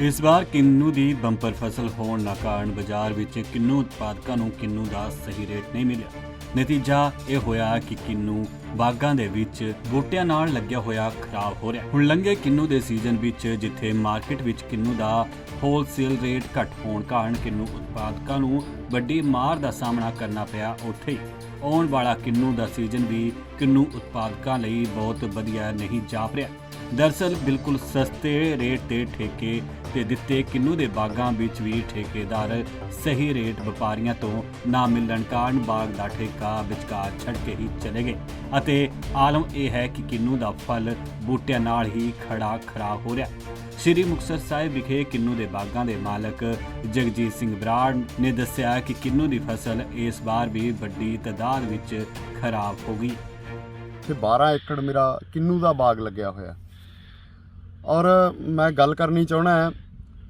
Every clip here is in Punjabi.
ਇਸ ਵਾਰ ਕਿੰਨੂ ਦੀ ਬੰਪਰ ਫਸਲ ਹੋਣ ਨਾ ਕਾਰਨ ਬਾਜ਼ਾਰ ਵਿੱਚ ਕਿੰਨੂ ਉਤਪਾਦਕਾਂ ਨੂੰ ਕਿੰਨੂ ਦਾ ਸਹੀ ਰੇਟ ਨਹੀਂ ਮਿਲਿਆ। ਨਤੀਜਾ ਇਹ ਹੋਇਆ ਕਿ ਕਿੰਨੂ ਬਾਗਾਂ ਦੇ ਵਿੱਚ ਬੂਟਿਆਂ ਨਾਲ ਲੱਗਿਆ ਹੋਇਆ ਖਰਾਬ ਹੋ ਰਿਹਾ। ਹੁਣ ਲੰਘੇ ਕਿੰਨੂ ਦੇ ਸੀਜ਼ਨ ਵਿੱਚ, ਜਿੱਥੇ ਮਾਰਕੀਟ ਵਿੱਚ ਕਿੰਨੂ ਦਾ ਹੋਲਸੇਲ ਰੇਟ ਘੱਟ ਹੋਣ ਕਾਰਨ ਕਿੰਨੂ ਉਤਪਾਦਕਾਂ ਨੂੰ ਵੱਡੀ ਮਾਰ ਦਾ ਸਾਹਮਣਾ ਕਰਨਾ ਪਿਆ ਉੱਥੇ ਹੀ। ਆਉਣ ਵਾਲਾ ਕਿੰਨੂ ਦਾ ਸੀਜ਼ਨ ਵੀ ਕਿੰਨੂ ਉਤਪਾਦਕਾਂ ਲਈ ਬਹੁਤ ਵਧੀਆ ਨਹੀਂ ਜਾਪ ਰਿਹਾ। ਦਰਸਲ ਬਿਲਕੁਲ ਸਸਤੇ ਰੇਟ ਤੇ ਠੇਕੇ ਤੇ ਦਿੱਤੇ ਕਿੰਨੂ ਦੇ ਬਾਗਾਂ ਵਿੱਚ ਵੀ ਠੇਕੇਦਾਰ ਸਹੀ ਰੇਟ ਵਪਾਰੀਆਂ ਤੋਂ ਨਾ ਮਿਲਣ ਕਾਰਨ ਬਾਗ ਦਾ ਠੇਕਾ ਵਿਚਕਾਰ ਛੱਡ ਕੇ ਹੀ ਚਲੇ ਗਏ। ਅਤੇ ਆਲਮ ਇਹ ਹੈ ਕਿ ਕਿੰਨੂ ਦਾ ਫਲ ਬੂਟਿਆਂ ਨਾਲ ਹੀ ਖੜਾ ਖਰਾਬ ਹੋ ਰਿਹਾ। ਸ਼੍ਰੀ ਮੁਕਤਸਰ ਸਾਹਿਬ ਵਿਖੇ ਕਿੰਨੂ ਦੇ ਬਾਗਾਂ ਦੇ ਮਾਲਕ ਜਗਜੀਤ ਸਿੰਘ ਬਰਾੜ ਨੇ ਦੱਸਿਆ ਕਿ ਕਿੰਨੂ ਦੀ ਫਸਲ ਇਸ ਵਾਰ ਵੀ ਵੱਡੀ ਤਾਦਾਦ ਵਿੱਚ ਖਰਾਬ ਹੋ ਗਈ। ਤੇ 12 ਏਕੜ ਮੇਰਾ ਕਿੰਨੂ ਦਾ ਬਾਗ ਲੱਗਿਆ ਹੋਇਆ। ਔਰ ਮੈਂ ਗੱਲ ਕਰਨੀ ਚਾਹਣਾ ਹੈ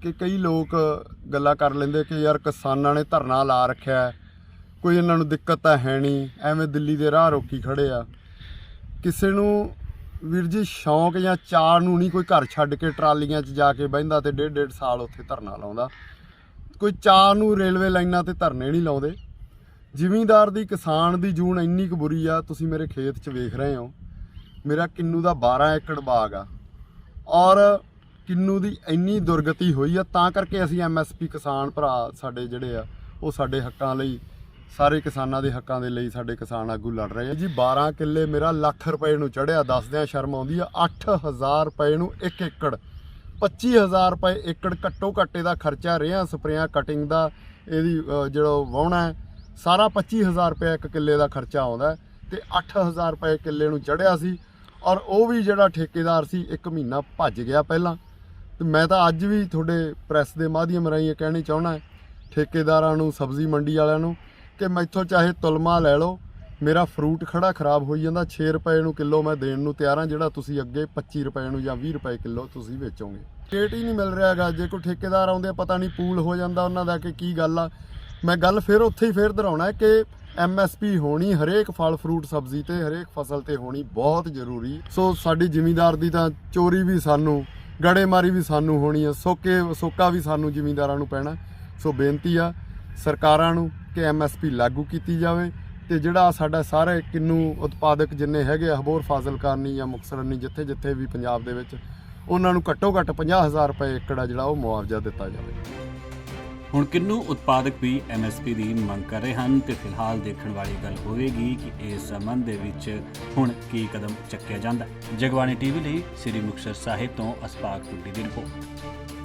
ਕਿ ਕਈ ਲੋਕ ਗੱਲਾਂ ਕਰ ਲੈਂਦੇ ਕਿ ਯਾਰ ਕਿਸਾਨਾਂ ਨੇ ਧਰਨਾ ਲਾ ਰੱਖਿਆ ਕੋਈ ਇਹਨਾਂ ਨੂੰ ਦਿੱਕਤ ਤਾਂ ਹੈ ਨਹੀਂ, ਐਵੇਂ ਦਿੱਲੀ ਦੇ ਰਾਹ ਰੋਕੀ ਖੜੇ ਆ। ਕਿਸੇ ਨੂੰ ਵੀਰ ਜੀ ਸ਼ੌਂਕ ਜਾਂ ਚਾਅ ਨੂੰ ਨਹੀਂ ਕੋਈ ਘਰ ਛੱਡ ਕੇ ਟਰਾਲੀਆਂ 'ਚ ਜਾ ਕੇ ਬਹਿੰਦਾ ਤੇ ਡੇਢ ਡੇਢ ਸਾਲ ਉੱਥੇ ਧਰਨਾ ਲਾਉਂਦਾ। ਕੋਈ ਚਾਅ ਨੂੰ ਰੇਲਵੇ ਲਾਈਨਾਂ ਤੇ ਧਰਨੇ ਨਹੀਂ ਲਾਉਂਦੇ। ਜ਼ਿਮੀਂਦਾਰ ਦੀ, ਕਿਸਾਨ ਦੀ ਜੂਨ ਇੰਨੀ ਕੁ ਬੁਰੀ ਆ, ਤੁਸੀਂ ਮੇਰੇ ਖੇਤ 'ਚ ਵੇਖ ਰਹੇ ਹੋ। ਮੇਰਾ ਕਿੰਨੂ ਦਾ 12 ਏਕੜ ਬਾਗ ਆ। ਔਰ ਕਿੰਨੂ ਦੀ ਇੰਨੀ ਦੁਰਗਤੀ ਹੋਈ ਆ, ਤਾਂ ਕਰਕੇ ਅਸੀਂ ਐਮਐਸਪੀ ਕਿਸਾਨ ਭਰਾ ਸਾਡੇ ਜਿਹੜੇ ਆ, ਉਹ ਸਾਡੇ ਹੱਕਾਂ ਲਈ, ਸਾਰੇ ਕਿਸਾਨਾਂ ਦੇ ਹੱਕਾਂ ਦੇ ਲਈ ਸਾਡੇ ਕਿਸਾਨ ਆਗੂ ਲੜ ਰਹੇ ਆ। ਜੀ 12 ਕਿੱਲੇ ਮੇਰਾ ਲੱਖ ਰੁਪਏ ਨੂੰ ਚੜਿਆ ਦੱਸਦਿਆਂ ਸ਼ਰਮ ਆਉਂਦੀ ਆ 8000 ਰੁਪਏ ਨੂੰ 1 ਏਕੜ 25000 ਰੁਪਏ ਏਕੜ ਘੱਟੋ ਘੱਟੇ ਦਾ ਖਰਚਾ ਰਿਆਂ ਸਪਰੇਆਂ ਕਟਿੰਗ ਦਾ, ਇਹਦੀ ਜਿਹੜਾ ਵਾਹੁਣਾ ਹੈ, ਸਾਰਾ 25000 ਰੁਪਏ ਇੱਕ ਕਿੱਲੇ ਦਾ ਖਰਚਾ ਆਉਂਦਾ ਹੈ ਤੇ 8000 ਰੁਪਏ ਕਿੱਲੇ ਨੂੰ ਚੜਿਆ ਸੀ ਔਰ ਉਹ ਵੀ ਜਿਹੜਾ ਠੇਕੇਦਾਰ ਸੀ, ਇੱਕ ਮਹੀਨਾ ਭੱਜ ਗਿਆ ਪਹਿਲਾਂ। ਤੇ ਮੈਂ ਤਾਂ ਅੱਜ ਵੀ ਤੁਹਾਡੇ ਪ੍ਰੈਸ ਦੇ ਮਾਧਿਅਮ ਰਾਹੀਂ ਇਹ ਕਹਿਣੀ ਚਾਹਣਾ ਠੇਕੇਦਾਰਾਂ ਨੂੰ, ਸਬਜ਼ੀ ਮੰਡੀ ਵਾਲਿਆਂ ਨੂੰ, ਕਿ ਮੈਥੋਂ ਚਾਹੇ ਤੁਲਮਾ ਲੈ ਲਓ, ਮੇਰਾ ਫਰੂਟ ਖੜਾ ਖਰਾਬ ਹੋਈ ਜਾਂਦਾ 6 ਰੁਪਏ ਨੂੰ ਕਿਲੋ ਮੈਂ ਦੇਣ ਨੂੰ ਤਿਆਰ ਹਾਂ, ਜਿਹੜਾ ਤੁਸੀਂ ਅੱਗੇ 25 ਰੁਪਏ ਨੂੰ ਜਾਂ 20 ਰੁਪਏ ਕਿਲੋ ਤੁਸੀਂ ਵੇਚੋਗੇ। ਰੇਟ ਹੀ ਨਹੀਂ ਮਿਲ ਰਿਹਾ ਹੈਗਾ, ਜੇ ਕੋਈ ਠੇਕੇਦਾਰ ਆਉਂਦੇ ਪਤਾ ਨਹੀਂ ਪੂਲ ਹੋ ਜਾਂਦਾ ਉਹਨਾਂ ਦਾ ਕਿ ਕੀ ਗੱਲ ਆ। ਮੈਂ ਗੱਲ ਫਿਰ ਉੱਥੇ ਹੀ ਫੇਰ ਦੁਹਰਾਉਣਾ ਹੈ ਕਿ ਐਮਐਸਪੀ ਹੋਣੀ ਹਰੇਕ ਫਲ ਫਰੂਟ ਸਬਜ਼ੀ ਤੇ ਹਰੇਕ ਫਸਲ ਤੇ ਹੋਣੀ ਬਹੁਤ ਜ਼ਰੂਰੀ। ਸੋ ਸਾਡੀ ਜ਼ਿਮੀਂਦਾਰ ਦੀ ਤਾਂ ਚੋਰੀ ਵੀ ਸਾਨੂੰ ਗੜੇਮਾਰੀ ਵੀ ਸਾਨੂੰ ਹੋਣੀ ਆ, ਸੋਕੇ, ਸੋਕਾ ਵੀ ਸਾਨੂੰ ਜ਼ਿਮੀਂਦਾਰਾਂ ਨੂੰ ਪੈਣਾ। ਸੋ ਬੇਨਤੀ ਆ ਸਰਕਾਰਾਂ ਨੂੰ ਕਿ ਐਮਐਸਪੀ ਲਾਗੂ ਕੀਤੀ ਜਾਵੇ ਤੇ ਜਿਹੜਾ ਸਾਡਾ ਸਾਰੇ ਕਿੰਨੂ ਉਤਪਾਦਕ ਜਿੰਨੇ ਹੈਗੇ ਆ ਹਬੋਰ ਫਾਜ਼ਿਲਕਾਨੀ ਜਾਂ ਮੁਕਤਸਰਨੀ ਜਿੱਥੇ ਜਿੱਥੇ ਵੀ ਪੰਜਾਬ ਦੇ ਵਿੱਚ, ਉਹਨਾਂ ਨੂੰ ਘੱਟੋ ਘੱਟ 50000 ਰੁਪਏ ਏਕੜ ਆ ਜਿਹੜਾ ਉਹ ਮੁਆਵਜ਼ਾ ਦਿੱਤਾ ਜਾਵੇ। ਹੁਣ ਕਿੰਨੂ ਉਤਪਾਦਕ ਵੀ ਐਮਐਸਪੀ ਦੀ ਮੰਗ ਕਰ ਰਹੇ ਹਨ ਤੇ ਫਿਲਹਾਲ ਦੇਖਣ ਵਾਲੀ ਗੱਲ ਹੋਵੇਗੀ ਕਿ ਇਸ ਸੰਬੰਧ ਦੇ ਵਿੱਚ ਹੁਣ ਕੀ ਕਦਮ ਚੱਕਿਆ ਜਾਂਦਾ ਹੈ। ਜਗਬਾਣੀ ਟੀਵੀ ਲਈ ਸ੍ਰੀ ਮੁਕਤਸਰ ਸਾਹਿਬ ਤੋਂ ਅਸਪਾਕ ਟੁੱਟੀ ਦੀ ਰਿਪੋਰਟ।